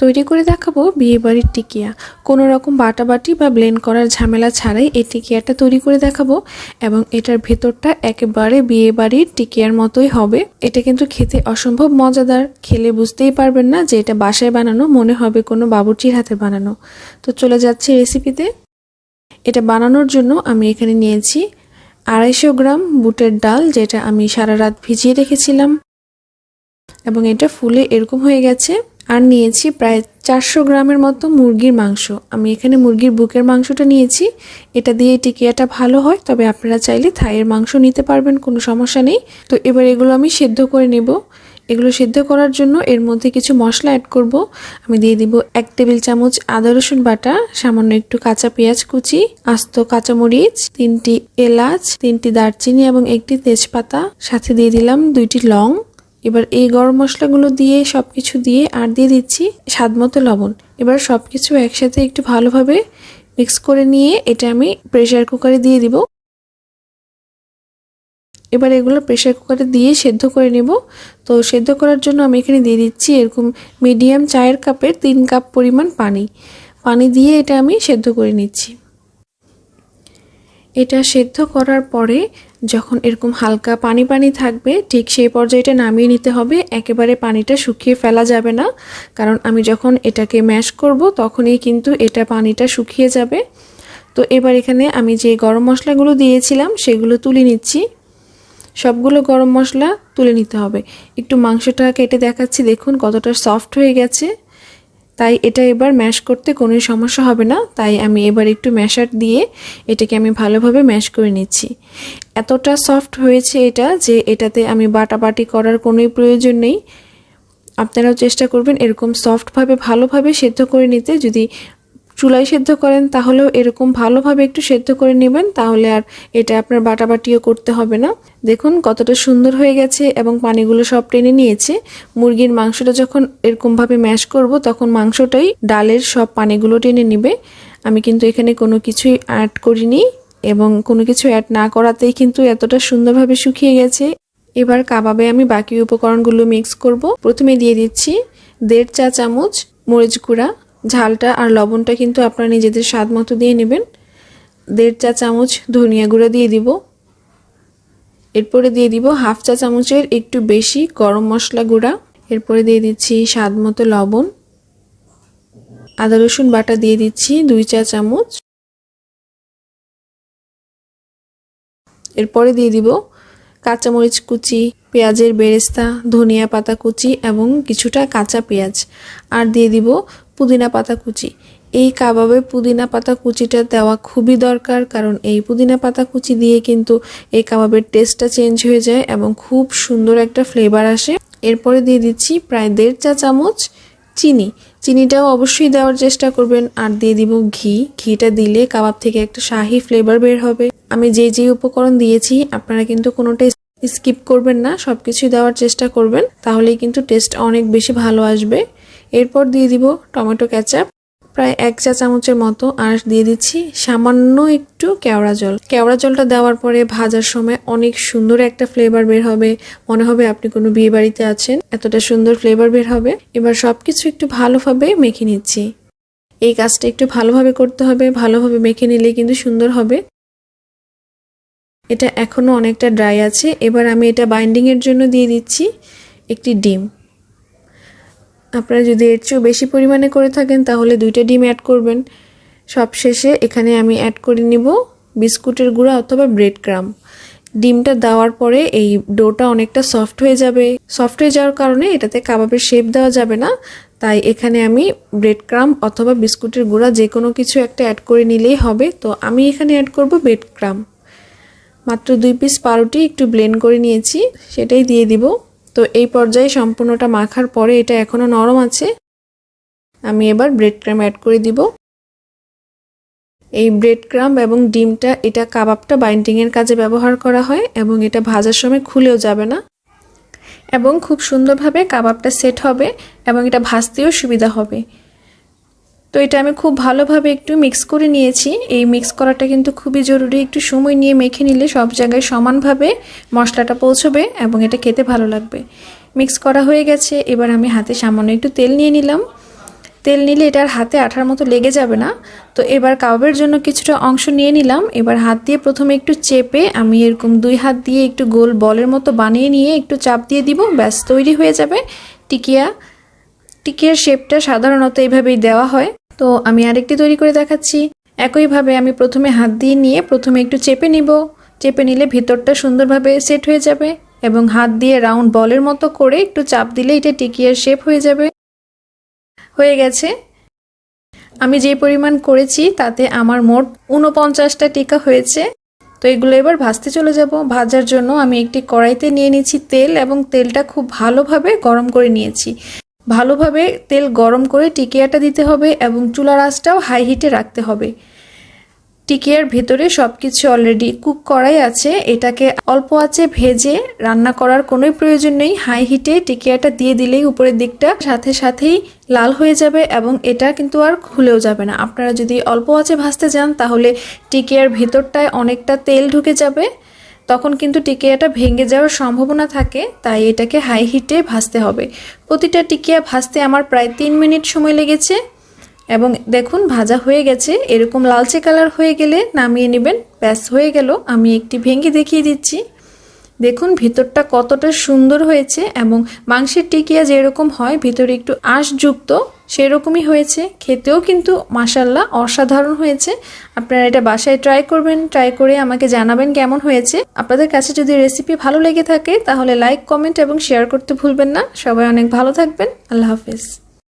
তৈরি করে দেখাবো বিয়েবাড়ির টিকিয়া। কোনো রকম বাটাবাটি বা ব্লেন্ড করার ঝামেলা ছাড়াই এই টিকিয়াটা তৈরি করে দেখাবো এবং এটার ভেতরটা একেবারে বিয়েবাড়ির টিকিয়ার মতোই হবে। এটা কিন্তু খেতে অসম্ভব মজাদার। খেলে বুঝতেই পারবেন না যে এটা বাসায় বানানো, মনে হবে কোনো বাবুর্চির হাতে বানানো। তো চলে যাচ্ছি রেসিপিতে এটা বানানোর জন্য আমি এখানে নিয়েছি আড়াইশো গ্রাম বুটের ডাল, যেটা আমি সারা রাত ভিজিয়ে রেখেছিলাম। এবং এটা ফুলে এরকম হয়ে গেছে। আর নিয়েছি প্রায় চারশো গ্রামের মতো মুরগির মাংস। আমি এখানে মুরগির বুকের মাংসটা নিয়েছি। এটা দিয়ে টিকিয়াটা ভালো হয়, তবে আপনারা চাইলে থাইয়ের মাংস নিতে পারবেন, কোনো সমস্যা নেই। তো এবার এগুলো আমি সেদ্ধ করে নেব। এগুলো সেদ্ধ করার জন্য এর মধ্যে কিছু মশলা অ্যাড করব। আমি দিয়ে দিব এক টেবিল চামচ আদা রসুন বাটা, সামান্য একটু কাঁচা পেঁয়াজ কুচি, আস্ত কাঁচামরিচ, তিনটি এলাচ, তিনটি দারচিনি এবং একটি তেজপাতা। সাথে দিয়ে দিলাম দুইটি লং। এবার এই গরম মশলাগুলো দিয়ে সব কিছু দিয়ে আর দিয়ে দিচ্ছি স্বাদ মতো লবণ। এবার সব কিছু একসাথে একটু ভালোভাবে মিক্স করে নিয়ে এটা আমি প্রেশার কুকারে দিয়ে দিব। এবার এগুলো প্রেশার কুকারে দিয়ে সেদ্ধ করে নেব। তো সেদ্ধ করার জন্য আমি এখানে দিয়ে দিচ্ছি এরকম মিডিয়াম চায়ের কাপের তিন কাপ পরিমাণ পানি। পানি দিয়ে এটা আমি সেদ্ধ করে নিচ্ছি। এটা সেদ্ধ করার পরে যখন এরকম হালকা পানি পানি থাকবে, ঠিক সেই পর্যায়ে নামিয়ে নিতে হবে। একেবারে পানিটা শুকিয়ে ফেলা যাবে না। কারণ আমি যখন এটাকে ম্যাশ করব, তখনই কিন্তু এটা পানিটা শুকিয়ে যাবে। তো এবার এখানে আমি যে গরম মশলাগুলো দিয়েছিলাম, সেগুলো তুলে নিচ্ছি। সবগুলো গরম মশলা তুলে নিতে হবে। একটু মাংসটা কেটে দেখাচ্ছি, দেখুন কতটা সফট হয়ে গেছে। তাই এটা এবার ম্যাশ করতে কোনো সমস্যা হবে না। তাই আমি এবার একটু ম্যাশার দিয়ে এটাকে আমি ভালোভাবে ম্যাশ করে নিচ্ছি। এতটা সফট হয়েছে এটা যে এটাতে আমি বাটাবাটি করার কোনোই প্রয়োজন নেই। আপনারাও চেষ্টা করবেন এরকম সফটভাবে ভালোভাবে সেদ্ধ করে নিতে। যদি চুলায় সেদ্ধ করেন, তাহলেও এরকম ভালোভাবে একটু সেদ্ধ করে নেবেন, তাহলে আর এটা আপনার বাটাবাটিও করতে হবে না। দেখুন কতটা সুন্দর হয়ে গেছে এবং পানিগুলো সব টেনে নিয়েছে। মুরগির মাংসটা যখন এরকমভাবে ম্যাশ করব, তখন মাংসটাই ডালের সব পানিগুলো টেনে নিবে। আমি কিন্তু এখানে কোনো কিছুই অ্যাড করিনি এবং কোনো কিছু অ্যাড না করাতেই কিন্তু এতটা সুন্দরভাবে শুকিয়ে গেছে। এবার কাবাবে আমি বাকি উপকরণগুলো মিক্স করব। প্রথমে দিয়ে দিচ্ছি দেড় চা চামচ মরিচ গুঁড়া ঝালটা আর লবণটা কিন্তু আপনারা নিজেদের স্বাদ মতো দিয়ে নেবেন। দেড় চা চামচ ধনিয়া গুঁড়া দিয়ে দিব। এরপরে দিয়ে দিব হাফ চা চামচের একটু বেশি গরম মশলা গুঁড়া। এরপরে দিয়ে দিচ্ছি স্বাদ মতো লবণ। আদা রসুন বাটা দিয়ে দিচ্ছি দুই চা চামচ। এরপরে দিয়ে দিব কাঁচামরিচ কুচি, পেঁয়াজের বেরেস্তা, ধনিয়া পাতা কুচি এবং কিছুটা কাঁচা পেঁয়াজ। আর দিয়ে দিব পুদিনা পাতা কুচি। এই কাবাবে পুদিনা পাতা কুচিটা দেওয়া খুবই দরকার, কারণ এই পুদিনা পাতা কুচি দিয়ে কিন্তু এই কাবাবের টেস্টটা চেঞ্জ হয়ে যায় এবং খুব সুন্দর একটা ফ্লেভার আসে। এরপরে দিয়ে দিচ্ছি প্রায় দেড় চা চামচ চিনি। চিনিটাও অবশ্যই দেওয়ার চেষ্টা করবেন, আর দিয়ে দিব ঘি। ঘিটা দিলে কাবাব থেকে একটা শাহি ফ্লেভার বের হবে। আমি যে যে উপকরণ দিয়েছি, আপনারা কিন্তু কোনোটাই স্কিপ করবেন না সব কিছুই দেওয়ার চেষ্টা করবেন, তাহলেই কিন্তু টেস্ট অনেক বেশি ভালো আসবে। এরপর দিয়ে দিব টমেটো ক্যাচাপ প্রায় এক চা চামচের মতো, আর দিয়ে দিচ্ছি সামান্য একটু কেওড়া জল। কেওড়া জলটা দেওয়ার পরে ভাজার সময় অনেক সুন্দর একটা ফ্লেভার বের হবে। মনে হবে আপনি কোনো বিয়ে বাড়িতে আছেন, এতটা সুন্দর ফ্লেভার বের হবে। এবার সব কিছু একটু ভালোভাবে মেখে নিচ্ছি। এই কাজটা একটু ভালোভাবে করতে হবে, ভালোভাবে মেখে নিলে কিন্তু সুন্দর হবে। এটা এখনও অনেকটা ড্রাই আছে। এবার আমি এটা বাইন্ডিংয়ের জন্য দিয়ে দিচ্ছি একটি ডিম। আপনারা যদি এর চেয়েও বেশি পরিমাণে করে থাকেন, তাহলে দুইটা ডিম অ্যাড করবেন। সব শেষে এখানে আমি অ্যাড করে নিব বিস্কুটের গুঁড়া অথবা ব্রেড ক্রাম ডিমটা দেওয়ার পরে এই ডোটা অনেকটা সফট হয়ে যাবে। সফট হয়ে যাওয়ার কারণে এটাতে কাবাবের শেপ দেওয়া যাবে না। তাই এখানে আমি ব্রেড ক্রাম অথবা বিস্কুটের গুঁড়া যে কোনো কিছু একটা অ্যাড করে নিলেই হবে। তো আমি এখানে অ্যাড করব ব্রেড ক্রাম মাত্র দুই পিস পাউরুটি একটু ব্লেন্ড করে নিয়েছি, সেটাই দিয়ে দিব। তো এই পর্যায়ে সম্পূর্ণটা মাখার পরে এটা এখনও নরম আছে। আমি এবার ব্রেড ক্রাম অ্যাড করে দিব। এই ব্রেড ক্রাম এবং ডিমটা, এটা কাবাবটা বাইন্ডিংয়ের কাজে ব্যবহার করা হয় এবং এটা ভাজার সময় খুলেও যাবে না। এবং খুব সুন্দরভাবে কাবাবটা সেট হবে এবং এটা ভাজতেও সুবিধা হবে। তো এটা আমি খুব ভালোভাবে একটু মিক্স করে নিয়েছি। এই মিক্স করাটা কিন্তু খুবই জরুরি। একটু সময় নিয়ে মেখে নিলে সব জায়গায় সমানভাবে মশলাটা পৌঁছবে এবং এটা খেতে ভালো লাগবে। মিক্স করা হয়ে গেছে। এবার আমি হাতে সামান্য একটু তেল নিয়ে নিলাম। তেল নিলে এটার হাতে আঠার মতো লেগে যাবে না। তো এবার কাবাবের জন্য কিছুটা অংশ নিয়ে নিলাম। এবার হাত দিয়ে প্রথমে একটু চেপে আমি এরকম দুই হাত দিয়ে একটু গোল বলের মতো বানিয়ে নিয়ে একটু চাপ দিয়ে দিব। ব্যাস, তৈরি হয়ে যাবে। টিকিয়া, টিকিয়ার শেপটা সাধারণত এইভাবেই দেওয়া হয়। তো আমি আরেকটি তৈরি করে দেখাচ্ছি। একইভাবে আমি প্রথমে হাত দিয়ে নিয়ে প্রথমে একটু চেপে নিব। চেপে নিলে ভিতরটা সুন্দরভাবে সেট হয়ে যাবে এবং হাত দিয়ে রাউন্ড বলের মতো করে একটু চাপ দিলে এটা টিকিয়ার শেপ হয়ে যাবে। হয়ে গেছে। আমি যে পরিমাণ করেছি তাতে আমার মোট উনপঞ্চাশটা টিকা হয়েছে। তো এগুলো এবার ভাজতে চলে যাব। ভাজার জন্য আমি একটি কড়াইতে নিয়ে নিচ্ছি তেল এবং তেলটা খুব ভালোভাবে গরম করে নিয়েছি। ভালোভাবে তেল গরম করে টিকিয়াটা দিতে হবে এবং চুলার আঁচটাও হাই হিটে রাখতে হবে। টিকিয়ার ভেতরে সব কিছু অলরেডি কুক করাই আছে। এটাকে অল্প আঁচে ভেজে রান্না করার কোনোই প্রয়োজন নেই। হাই হিটে টিকিয়াটা দিয়ে দিলেই উপরের দিকটা সাথে সাথেই লাল হয়ে যাবে এবং এটা কিন্তু আর খুলেও যাবে না। আপনারা যদি অল্প আঁচে ভাজতে যান তাহলে টিকিয়ার ভেতরটায় অনেকটা তেল ঢুকে যাবে। তখন কিন্তু টিকিয়াটা ভেঙে যাওয়ার সম্ভাবনা থাকে, তাই এটাকে হাই হিটে ভাজতে হবে। প্রতিটা টিকিয়া ভাজতে আমার প্রায় তিন মিনিট সময় লেগেছে। এবং দেখুন, ভাজা হয়ে গেছে। এরকম লালচে কালার হয়ে গেলে নামিয়ে নেবেন। ব্যাস, হয়ে গেল। আমি একটি ভেঙে দেখিয়ে দিচ্ছি। দেখুন, ভিতরটা কতটা সুন্দর হয়েছে। এবং মাংসের টিকিয়া যেরকম হয়, ভিতরে একটু আঁশযুক্ত। সেরকমই হয়েছে। খেতেও কিন্তু মাসাল্লাহ অসাধারণ হয়েছে। আপনারা এটা বাসায় ট্রাই করবেন ট্রাই করে আমাকে জানাবেন কেমন হয়েছে। আপনাদের কাছে যদি রেসিপি ভালো লেগে থাকে, তাহলে লাইক কমেন্ট এবং শেয়ার করতে ভুলবেন না। সবাই অনেক ভালো থাকবেন। আল্লাহ হাফেজ।